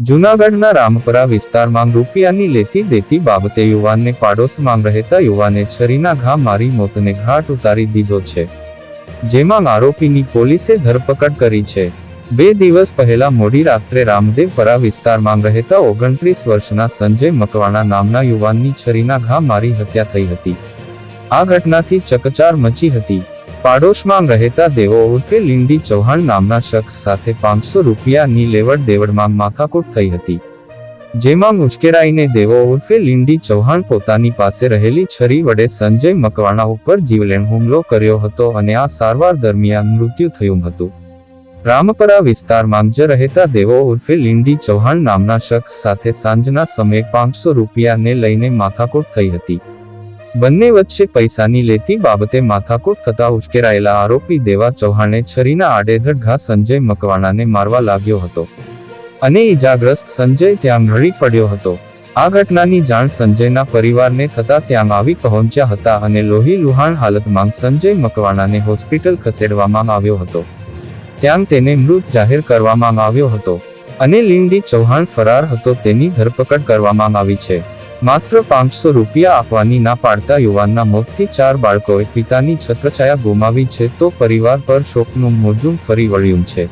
જૂનાગઢના રામપરા વિસ્તારમાં રૂપિયાની લેતી દેતી બાબતે યુવાનને પાડોશમાં રહેતા યુવાને છરીના ઘા મારી મોતને ઘાટ ઉતારી દીધો છે. જેમાં આરોપીની પોલીસે ધરપકડ કરી છે. બે દિવસ પહેલા મોડી રાત્રે રામદેવપરા વિસ્તારમાં રહેતા ઓગણત્રીસ વર્ષના સંજય મકવાણા નામના યુવાનની છરીના ઘા મારી હત્યા થઈ હતી. આ ઘટનાથી ચકચાર મચી હતી. પાડોશમાં રહેતા દેવો ઉર્ફે લિંડી ચૌહાણ નામના શખ્સ સાથે પાંચસો રૂપિયાની લેવડ દેવડમાં માથાકૂટ થઈ હતી. જેમાં ઉશ્કેરાઈને દેવો ઉર્ફે લિંડી ચૌહાણ પોતાની પાસે રહેલી છરી વડે સંજય મકવાણા ઉપર જીવલેણ હુમલો કર્યો હતો અને આ સારવાર દરમિયાન મૃત્યુ થયું હતું. રામપરા વિસ્તારમાં જ રહેતા દેવો ઉર્ફે લિંડી ચૌહાણ નામના શખ્સ સાથે સાંજના સમયે પાંચસો રૂપિયાને લઈને માથાકૂટ થઈ હતી. બંને વચ્ચે પૈસાની લેતી બાબતે માથાકૂટ થતા ઉશ્કેરાયેલા આરોપી દેવા ચૌહાણે છરીના આડેધડ ઘા સંજય મકવાણાને મારવા લાગ્યો હતો. અને ઈજાગ્રસ્ત સંજય ત્યાં ઢળી પડ્યો હતો. આ ઘટનાની જાણ સંજયના પરિવારને થતા ત્યાં આવી પહોંચ્યા હતા અને લોહી લુહાણ હાલતમાં સંજય મકવાણાને હોસ્પિટલ ખસેડવામાં આવ્યો હતો. ત્યાં તેને મૃત જાહેર કરવામાં આવ્યો હતો. અને લિંડી ચૌહાણ ફરાર હતો તેની ધરપકડ કરવામાં આવી છે. માત્ર પાંચસો રૂપિયા આપવાની ના પાડતા યુવાનના મોતથી ચાર બાળકોએ પિતાની છત્રછાયા ગુમાવી છે તો પરિવાર પર શોકનું મોજું ફરી વળ્યું છે.